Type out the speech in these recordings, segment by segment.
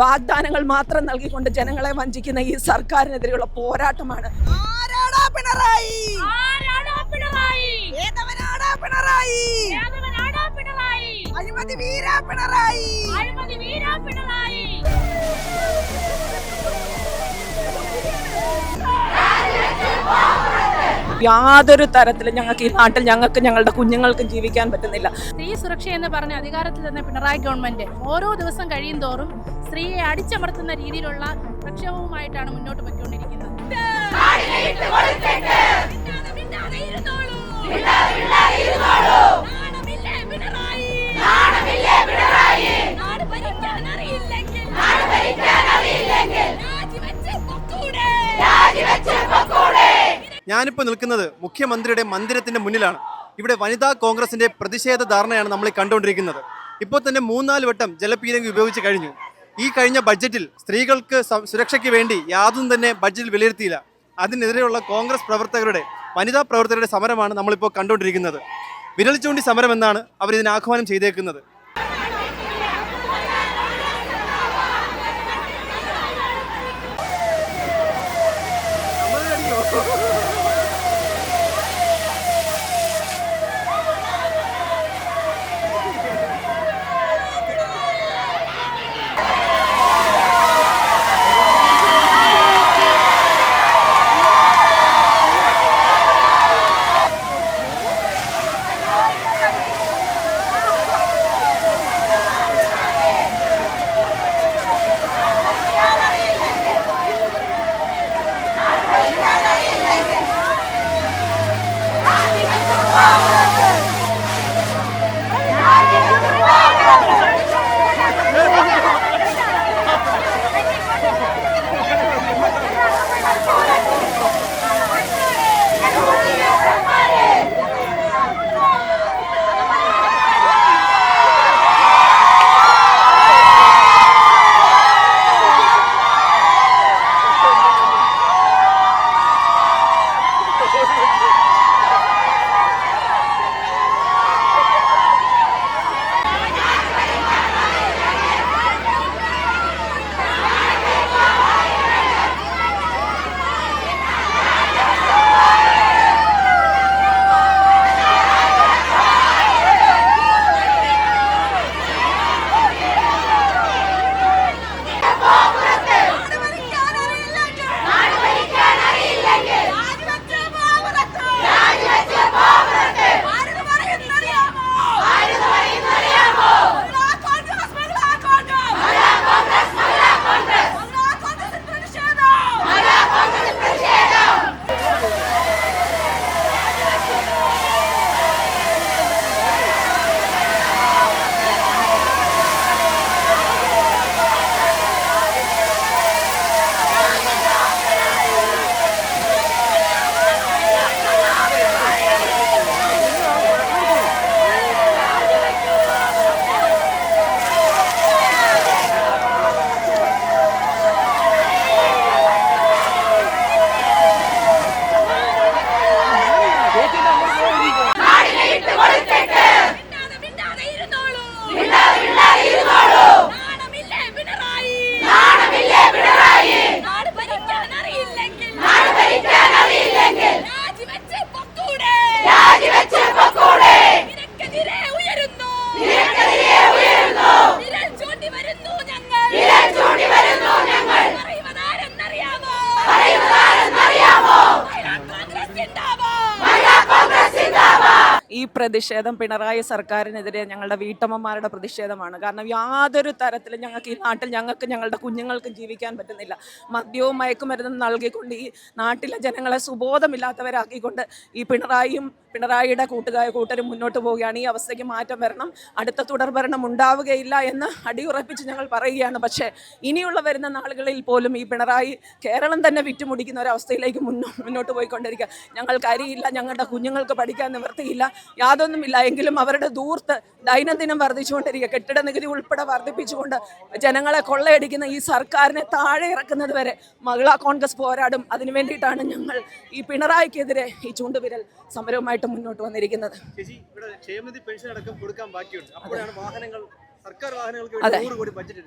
വാഗ്ദാനങ്ങൾ മാത്രം നൽകിക്കൊണ്ട് ജനങ്ങളെ വഞ്ചിക്കുന്ന ഈ സർക്കാരിനെതിരെയുള്ള പോരാട്ടമാണ്. ആരാടാ പിണറായി? ആരാടാ പിണറായി? ഏതവനാടാ പിണറായി? ഏതവനാടാ പിണറായി? അഴിമതി വീരാ പിണറായി. അഴിമതി വീരാ പിണറായി. യാതൊരു തരത്തിലും ഞങ്ങൾക്ക് ഈ നാട്ടിൽ ഞങ്ങൾക്ക് ഞങ്ങളുടെ കുഞ്ഞുങ്ങൾക്കും ജീവിക്കാൻ പറ്റുന്നില്ല. സ്ത്രീ സുരക്ഷ എന്ന് പറഞ്ഞ അധികാരത്തിൽ തന്നെ പിണറായി ഗവൺമെന്റ് ഓരോ ദിവസം കഴിയും തോറും സ്ത്രീയെ അടിച്ചമർത്തുന്ന രീതിയിലുള്ള പ്രക്ഷോഭവുമായിട്ടാണ് മുന്നോട്ട് പോയിക്കൊണ്ടിരിക്കുന്നത്. ഞാനിപ്പോൾ നിൽക്കുന്നത് മുഖ്യമന്ത്രിയുടെ മന്ദിരത്തിന്റെ മുന്നിലാണ്. ഇവിടെ വനിതാ കോൺഗ്രസിന്റെ പ്രതിഷേധ ധാരണയാണ് നമ്മൾ കണ്ടുകൊണ്ടിരിക്കുന്നത്. ഇപ്പോൾ തന്നെ മൂന്നാൽ വട്ടം ജലപീരങ്കി ഉപയോഗിച്ച് കഴിഞ്ഞു. ഈ കഴിഞ്ഞ ബഡ്ജറ്റിൽ സ്ത്രീകൾക്ക് സുരക്ഷയ്ക്ക് വേണ്ടി യാതൊന്നും തന്നെ ബഡ്ജറ്റിൽ വിലയിരുത്തിയില്ല. അതിനെതിരെയുള്ള കോൺഗ്രസ് പ്രവർത്തകരുടെ വനിതാ പ്രവർത്തകരുടെ സമരമാണ് നമ്മളിപ്പോൾ കണ്ടുകൊണ്ടിരിക്കുന്നത്. വിരൽ ചൂണ്ടി സമരം എന്നാണ് അവർ ഇതിന് ചെയ്തേക്കുന്നത്. ഈ പ്രതിഷേധം പിണറായി സർക്കാരിനെതിരെ ഞങ്ങളുടെ വീട്ടമ്മമാരുടെ പ്രതിഷേധമാണ്. കാരണം യാതൊരു തരത്തിലും ഞങ്ങൾക്ക് ഈ നാട്ടിൽ ഞങ്ങൾക്ക് ഞങ്ങളുടെ കുഞ്ഞുങ്ങൾക്കും ജീവിക്കാൻ പറ്റുന്നില്ല. മദ്യവും മയക്കുമരുന്നും നൽകിക്കൊണ്ട് ഈ നാട്ടിലെ ജനങ്ങളെ സുബോധമില്ലാത്തവരാക്കിക്കൊണ്ട് ഈ പിണറായിയും പിണറായിയുടെ കൂട്ടുകാർ കൂട്ടരും മുന്നോട്ട് പോവുകയാണ്. ഈ അവസ്ഥയ്ക്ക് മാറ്റം വരണം. അടുത്ത തുടർ ഭരണം ഉണ്ടാവുകയില്ല എന്ന് അടിയുറപ്പിച്ച് ഞങ്ങൾ പറയുകയാണ്. പക്ഷേ ഇനിയുള്ള വരുന്ന നാളുകളിൽ പോലും ഈ പിണറായി കേരളം തന്നെ വിറ്റുമുടിക്കുന്ന ഒരു അവസ്ഥയിലേക്ക് മുന്നോ മുന്നോട്ട് പോയിക്കൊണ്ടിരിക്കുക. ഞങ്ങൾക്ക് അരിയില്ല ഞങ്ങളുടെ കുഞ്ഞുങ്ങൾക്ക് പഠിക്കാൻ നിവൃത്തിയില്ല. യാതൊന്നുമില്ല. എങ്കിലും അവരുടെ ദൂർത്ത് ദൈനംദിനം വർദ്ധിച്ചുകൊണ്ടിരിക്കുക. കെട്ടിട നികുതി ഉൾപ്പെടെ വർദ്ധിപ്പിച്ചുകൊണ്ട് ജനങ്ങളെ കൊള്ളയടിക്കുന്ന ഈ സർക്കാരിനെ താഴെ ഇറക്കുന്നത് വരെ മഹിളാ കോൺഗ്രസ് പോരാടും. അതിനു വേണ്ടിയിട്ടാണ് ഞങ്ങൾ ഈ പിണറായിക്കെതിരെ ഈ ചൂണ്ടുവിരൽ സമരവുമായിട്ട് മുന്നോട്ട് വന്നിരിക്കുന്നത്. അതെ. ബഡ്ജറ്റ്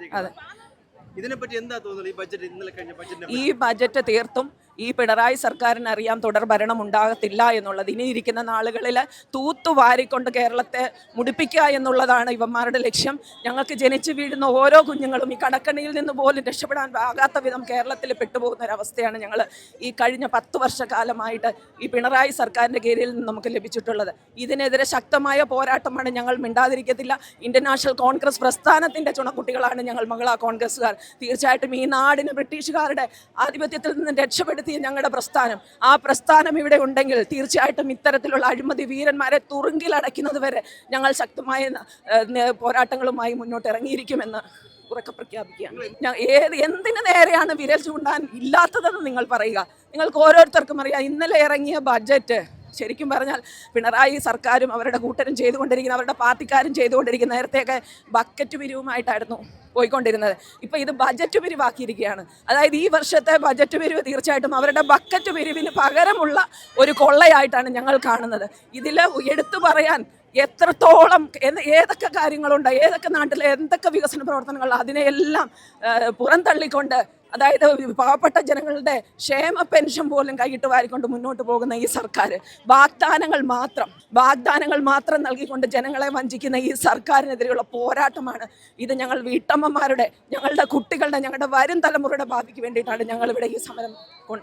ഇതിനെപ്പറ്റി എന്താ തോന്നുന്നത്? ഈ ബഡ്ജറ്റ് ഇന്നലെ കഴിഞ്ഞ ബഡ്ജറ്റിനെ ഈ ബജറ്റ് തീർത്തും ഈ പിണറായി സർക്കാരിന് അറിയാം തുടർ ഭരണം ഉണ്ടാകത്തില്ല എന്നുള്ളത്. ഇനി ഇരിക്കുന്ന നാളുകളിൽ തൂത്തുവാരിക്കൊണ്ട് കേരളത്തെ മുടിപ്പിക്കുക എന്നുള്ളതാണ് ഇവന്മാരുടെ ലക്ഷ്യം. ഞങ്ങൾക്ക് ജനിച്ചു വീഴുന്ന ഓരോ കുഞ്ഞുങ്ങളും ഈ കടക്കണിയിൽ നിന്ന് പോലും രക്ഷപ്പെടാൻ ആകാത്ത വിധം കേരളത്തിൽ പെട്ടുപോകുന്ന ഒരവസ്ഥയാണ് ഞങ്ങൾ ഈ കഴിഞ്ഞ പത്ത് വർഷക്കാലമായിട്ട് ഈ പിണറായി സർക്കാരിന്റെ കീഴിൽ നിന്ന് നമുക്ക് ലഭിച്ചിട്ടുള്ളത്. ഇതിനെതിരെ ശക്തമായ പോരാട്ടമാണ് ഞങ്ങൾ മിണ്ടാതിരിക്കത്തില്ല. ഇന്ത്യൻ നാഷണൽ കോൺഗ്രസ് പ്രസ്ഥാനത്തിന്റെ ചുണക്കുട്ടികളാണ് ഞങ്ങൾ മകളാ കോൺഗ്രസ്സുകാർ. തീർച്ചയായിട്ടും ഈ നാടിന് ബ്രിട്ടീഷുകാരുടെ ആധിപത്യത്തിൽ നിന്ന് രക്ഷപ്പെടുത്തിയ ഞങ്ങളുടെ പ്രസ്ഥാനം. ആ പ്രസ്ഥാനം ഇവിടെ ഉണ്ടെങ്കിൽ തീർച്ചയായിട്ടും ഇത്തരത്തിലുള്ള അഴിമതി വീരന്മാരെ തുറുങ്കിലടയ്ക്കുന്നത് വരെ ഞങ്ങൾ ശക്തമായ പോരാട്ടങ്ങളുമായി മുന്നോട്ട് ഇറങ്ങിയിരിക്കുമെന്ന് ഉറക്കെ പ്രഖ്യാപിക്കുകയാണ്. ഏത് എന്തിനു നേരെയാണ് വിരൽ ചൂണ്ടാൻ ഇല്ലാത്തതെന്ന് നിങ്ങൾ പറയുക. നിങ്ങൾക്ക് ഓരോരുത്തർക്കും അറിയാം. ഇന്നലെ ഇറങ്ങിയ ബഡ്ജറ്റ് ശരിക്കും പറഞ്ഞാൽ പിണറായി സർക്കാരും അവരുടെ കൂട്ടരും ചെയ്തുകൊണ്ടിരിക്കുന്ന അവരുടെ പാർട്ടിക്കാരും ചെയ്തുകൊണ്ടിരിക്കുന്ന നേരത്തെയൊക്കെ ബക്കറ്റ് പിരിവുമായിട്ടായിരുന്നു പോയിക്കൊണ്ടിരുന്നത്. ഇപ്പോൾ ഇത് ബജറ്റ് പിരിവാക്കിയിരിക്കുകയാണ്. അതായത് ഈ വർഷത്തെ ബജറ്റ് പിരിവ് തീർച്ചയായിട്ടും അവരുടെ ബക്കറ്റ് പിരിവിന് പകരമുള്ള ഒരു കൊള്ളയായിട്ടാണ് ഞങ്ങൾ കാണുന്നത്. ഇതിൽ എടുത്തു പറയാൻ എത്രത്തോളം ഏതൊക്കെ കാര്യങ്ങളുണ്ട് ഏതൊക്കെ നാട്ടിലെ എന്തൊക്കെ വികസന പ്രവർത്തനങ്ങൾ അതിനെയെല്ലാം പുറന്തള്ളിക്കൊണ്ട് അതായത് പാവപ്പെട്ട ജനങ്ങളുടെ ക്ഷേമ പെൻഷൻ പോലും കൈയിട്ട് വാരിക്കൊണ്ട് മുന്നോട്ട് പോകുന്ന ഈ സർക്കാർ. വാഗ്ദാനങ്ങൾ മാത്രം വാഗ്ദാനങ്ങൾ മാത്രം നൽകിക്കൊണ്ട് ജനങ്ങളെ വഞ്ചിക്കുന്ന ഈ സർക്കാരിനെതിരെയുള്ള പോരാട്ടമാണ്. ഇത് ഞങ്ങൾ വീട്ടമ്മമാരുടെ ഞങ്ങളുടെ കുട്ടികളുടെ ഞങ്ങളുടെ വരും തലമുറയുടെ ഭാവിക്ക് വേണ്ടിയിട്ടാണ് ഞങ്ങൾ ഇവിടെ ഈ സമരം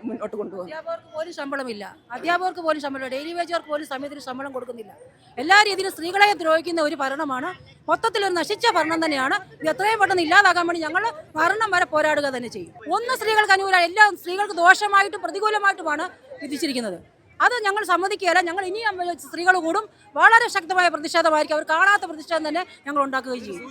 മുന്നോട്ട് കൊണ്ടുപോകുന്നത്. അധ്യാപകർക്ക് പോലും ശമ്പളമില്ല. അധ്യാപകർക്ക് പോലും ശമ്പളം ഡെയിലി വേജുകാർക്ക് പോലും സമയത്തിന് ശമ്പളം കൊടുക്കുന്നില്ല. എല്ലാ രീതിയിലും സ്ത്രീകളെ ദ്രോഹിക്കുന്ന ഒരു ഭരണമാണ്. മൊത്തത്തിൽ ഒരു നശിച്ച ഭരണം തന്നെയാണ്. ഇത് എത്രയും പെട്ടെന്ന് ഇല്ലാതാക്കാൻ വേണ്ടി ഞങ്ങൾ ഭരണം വരെ പോരാടുക തന്നെ ചെയ്യും. ഒന്ന് സ്ത്രീകൾക്ക് അനുകൂലമാണ് എല്ലാ സ്ത്രീകൾക്ക് ദോഷമായിട്ടും പ്രതികൂലമായിട്ടുമാണ് വിധിച്ചിരിക്കുന്നത്. അത് ഞങ്ങൾ സമ്മതിക്കുകയല്ല. ഞങ്ങൾ ഇനിയും സ്ത്രീകൾ കൂടും. വളരെ ശക്തമായ പ്രതിഷേധമായിരിക്കും. അവർ കാണാത്ത പ്രതിഷേധം തന്നെ ഞങ്ങൾ ഉണ്ടാക്കുകയും ചെയ്യും.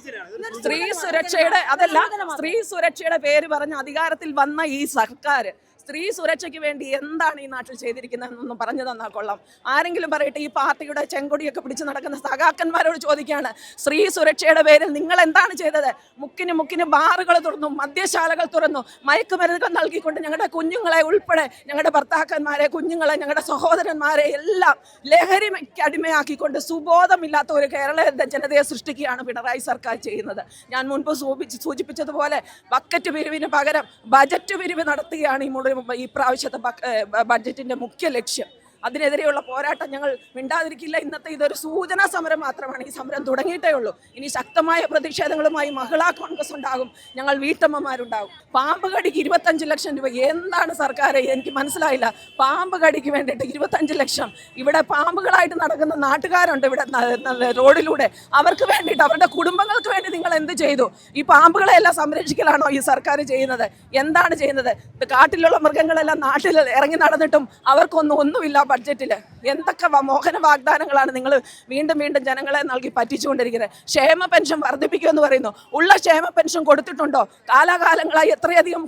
സ്ത്രീ സുരക്ഷയുടെ അതല്ല സ്ത്രീ സുരക്ഷയുടെ പേര് പറഞ്ഞ് അധികാരത്തിൽ വന്ന ഈ സർക്കാർ സ്ത്രീ സുരക്ഷയ്ക്ക് വേണ്ടി എന്താണ് ഈ നാട്ടിൽ ചെയ്തിരിക്കുന്നതെന്നൊന്നും പറഞ്ഞു തന്നാൽ കൊള്ളാം. ആരെങ്കിലും പറയട്ടെ ഈ പാർട്ടിയുടെ ചെങ്കൊടിയൊക്കെ പിടിച്ച് നടക്കുന്ന സഖാക്കന്മാരോട് ചോദിക്കുകയാണ് സ്ത്രീ സുരക്ഷയുടെ പേരിൽ നിങ്ങൾ എന്താണ് ചെയ്തത്? മുക്കിന് മുക്കിന് ബാറുകൾ തുറന്നു മദ്യശാലകൾ തുറന്നു മയക്കുമരുന്നുകൾ നൽകിക്കൊണ്ട് ഞങ്ങളുടെ കുഞ്ഞുങ്ങളെ ഉൾപ്പെടെ ഞങ്ങളുടെ ഭർത്താക്കന്മാരെ കുഞ്ഞുങ്ങളെ ഞങ്ങളുടെ സഹോദരന്മാരെ എല്ലാം ലഹരിക്ക് അടിമയാക്കിക്കൊണ്ട് സുബോധമില്ലാത്ത ഒരു കേരള ജനതയെ സൃഷ്ടിക്കുകയാണ് പിണറായി സർക്കാർ ചെയ്യുന്നത്. ഞാൻ മുൻപ് സൂചിപ്പിച്ച് സൂചിപ്പിച്ചതുപോലെ ബക്കറ്റ് പിരിവിന് പകരം ബജറ്റ് പിരിവ് നടത്തുകയാണ് ഈ മുഴുവൻ ഈ പ്രാവശ്യത്തെ ബഡ്ജറ്റിന്റെ മുഖ്യ ലക്ഷ്യം. അതിനെതിരെയുള്ള പോരാട്ടം ഞങ്ങൾ മിണ്ടാതിരിക്കില്ല. ഇന്നത്തെ ഇതൊരു സൂചനാ സമരം മാത്രമാണ്. ഈ സമരം തുടങ്ങിയിട്ടേ ഉള്ളൂ. ഇനി ശക്തമായ പ്രതിഷേധങ്ങളുമായി മഹിളാ കോൺഗ്രസ് ഉണ്ടാകും. ഞങ്ങൾ വീട്ടമ്മമാരുണ്ടാകും. പാമ്പ് കടിക്ക് ഇരുപത്തഞ്ച് ലക്ഷം രൂപ. എന്താണ് സർക്കാർ എനിക്ക് മനസ്സിലായില്ല. പാമ്പ് കടിക്ക് വേണ്ടിയിട്ട് ഇരുപത്തഞ്ച് ലക്ഷം. ഇവിടെ പാമ്പുകളായിട്ട് നടക്കുന്ന നാട്ടുകാരുണ്ട് ഇവിടെ റോഡിലൂടെ. അവർക്ക് വേണ്ടിയിട്ട് അവരുടെ കുടുംബങ്ങൾക്ക് വേണ്ടി നിങ്ങൾ എന്ത് ചെയ്തു? ഈ പാമ്പുകളെ എല്ലാം സംരക്ഷിക്കലാണോ ഈ സർക്കാർ ചെയ്യുന്നത്? എന്താണ് ചെയ്യുന്നത്? കാട്ടിലുള്ള മൃഗങ്ങളെല്ലാം നാട്ടിൽ ഇറങ്ങി നടന്നിട്ടും അവർക്കൊന്നും ഒന്നുമില്ല. ബഡ്ജറ്റിൽ എന്തൊക്കെ മോഹന വാഗ്ദാനങ്ങളാണ് നിങ്ങൾ വീണ്ടും വീണ്ടും ജനങ്ങളെ നൽകി പറ്റിച്ചുകൊണ്ടിരിക്കുന്നത്? ക്ഷേമ പെൻഷൻ വർദ്ധിപ്പിക്കുമെന്ന് പറയുന്നു. ഉള്ള ക്ഷേമ പെൻഷൻ കൊടുത്തിട്ടുണ്ടോ? കാലാകാലങ്ങളായി എത്രയധികം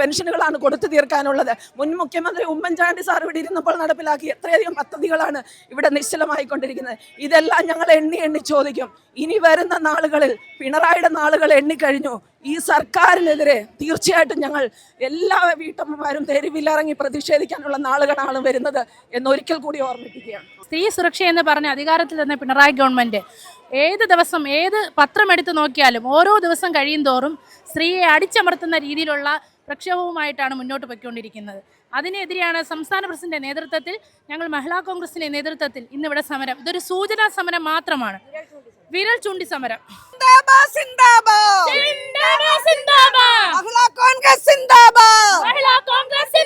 പെൻഷനുകളാണ് കൊടുത്തു തീർക്കാനുള്ളത്. മുൻ മുഖ്യമന്ത്രി ഉമ്മൻചാണ്ടി സാർ ഇവിടെ ഇരുന്നപ്പോൾ നടപ്പിലാക്കി എത്രയധികം പദ്ധതികളാണ് ഇവിടെ നിശ്ചലമായിക്കൊണ്ടിരിക്കുന്നത്. ഇതെല്ലാം ഞങ്ങൾ എണ്ണി എണ്ണി ചോദിക്കും. ഇനി വരുന്ന നാളുകളിൽ പിണറായിയുടെ നാളുകൾ എണ്ണിക്കഴിഞ്ഞു ഈ സർക്കാരിനെതിരെ തീർച്ചയായിട്ടും ഞങ്ങൾ എല്ലാ വീട്ടമ്മമാരും തെരുവിലിറങ്ങി പ്രതിഷേധിക്കാനുള്ള നാളുകളാണ് വരുന്നത് എന്നൊരിക്കൽ കൂടി ഓർമ്മിപ്പിക്കുകയാണ്. സ്ത്രീ സുരക്ഷ എന്ന് പറഞ്ഞ അധികാരത്തിൽ തന്നെ പിണറായി ഗവൺമെന്റ് ഏത് ദിവസം ഏത് പത്രം എടുത്തു നോക്കിയാലും ഓരോ ദിവസം കഴിയും തോറും സ്ത്രീയെ അടിച്ചമർത്തുന്ന രീതിയിലുള്ള പ്രക്ഷോഭവുമായിട്ടാണ് മുന്നോട്ട് പോയിക്കൊണ്ടിരിക്കുന്നത്. അതിനെതിരെയാണ് സംസ്ഥാന പ്രസിഡന്റിന്റെ നേതൃത്വത്തിൽ ഞങ്ങൾ മഹിളാ കോൺഗ്രസിന്റെ നേതൃത്വത്തിൽ ഇന്നിവിടെ സമരം. ഇതൊരു സൂചനാ സമരം മാത്രമാണ്. വിരൽ ചൂണ്ടി സമരം. മഹിളാ കോൺഗ്രസ് കോൺഗ്രസ്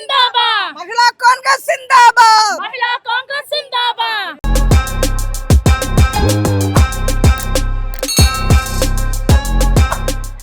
മഹിളാ കോൺഗ്രസ്